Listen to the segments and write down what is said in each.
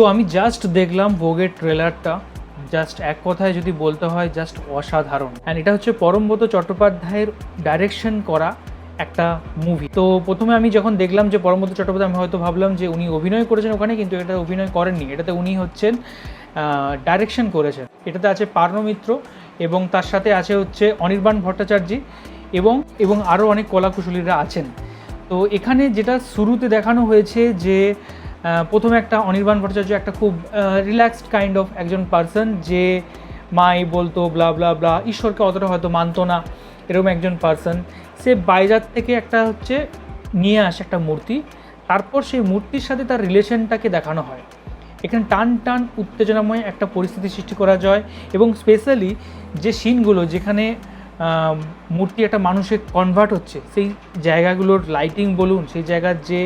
তো আমি জাস্ট দেখলাম ভোগের ট্রেলারটা জাস্ট এক কথায় যদি বলতে হয় জাস্ট অসাধারণ। অ্যান্ড এটা হচ্ছে পরমব্রত চট্টোপাধ্যায়ের ডাইরেকশন করা একটা মুভি তো প্রথমে আমি যখন দেখলাম যে পরমব্রত চট্টোপাধ্যায়, আমি হয়তো ভাবলাম যে উনি অভিনয় করেছেন ওখানে, কিন্তু এটা অভিনয় করেননি। এটাতে উনি হচ্ছেন ডাইরেকশন করেছেন। এটাতে আছে পার্ণ মিত্র এবং তার সাথে আছে হচ্ছে অনির্বাণ ভট্টাচার্য এবং এবং আরও অনেক কলাকুশলীরা আছেন। তো এখানে যেটা শুরুতে দেখানো হয়েছে যে প্রথমে একটা অনির্বাণ ভট্টাচার্য, একটা খুব রিল্যাক্সড কাইন্ড অফ একজন পার্সন যে মাই বলতো ব্লা ব্লা ব্লা ঈশ্বরকে অতটা হয়তো মানতো না, এরকম একজন পার্সন সে বাইজার থেকে একটা হচ্ছে নিয়ে আসে একটা মূর্তি, তারপর সেই মূর্তির সাথে তার রিলেশনটাকে দেখানো হয়। এখানে টান টান উত্তেজনাময় একটা পরিস্থিতি সৃষ্টি করা যায় এবং স্পেশালি যে সিনগুলো যেখানে মূর্তি একটা মানুষে কনভার্ট হচ্ছে। সেই জায়গাগুলোর লাইটিং বলুন, সেই জায়গার যে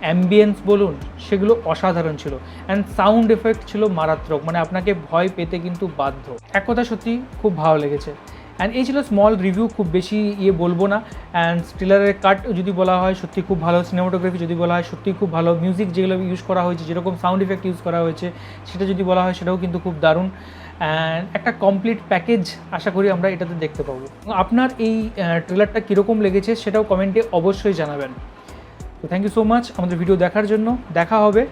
অ্যাম্বিয়েন্স বলুন, সেগুলো অসাধারণ ছিল। অ্যান্ড সাউন্ড এফেক্ট ছিল মারাত্মক মানে আপনাকে ভয় পেতে কিন্তু বাধ্য। এক কথা সত্যি খুব ভালো লেগেছে। অ্যান্ড এই ছিল স্মল রিভিউ খুব বেশি ইয়ে বলব না। অ্যান্ড স্টিলারের কাট যদি বলা হয় সত্যি খুব ভালো। সিনেমাটোগ্রাফি যদি বলা হয় সত্যি খুব ভালো। মিউজিক যেগুলো ইউজ করা হয়েছে, যেরকম সাউন্ড ইফেক্ট ইউজ করা হয়েছে, সেটা যদি বলা হয়, সেটাও কিন্তু খুব দারুণ। অ্যান্ড একটা কমপ্লিট প্যাকেজ আশা করি আমরা এটাতে দেখতে পাবো। আপনার এই ট্রেলারটা কীরকম লেগেছে সেটাও কমেন্টে অবশ্যই জানাবেন। তো থ্যাংক ইউ সো মাচ আমাদের ভিডিও দেখার জন্য। দেখা হবে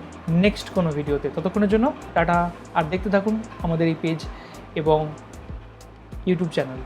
নেক্সট কোনো ভিডিওতে ততক্ষণের জন্য টাটা। আর দেখতে থাকুন আমাদের এই পেজ এবং ইউটিউব চ্যানেল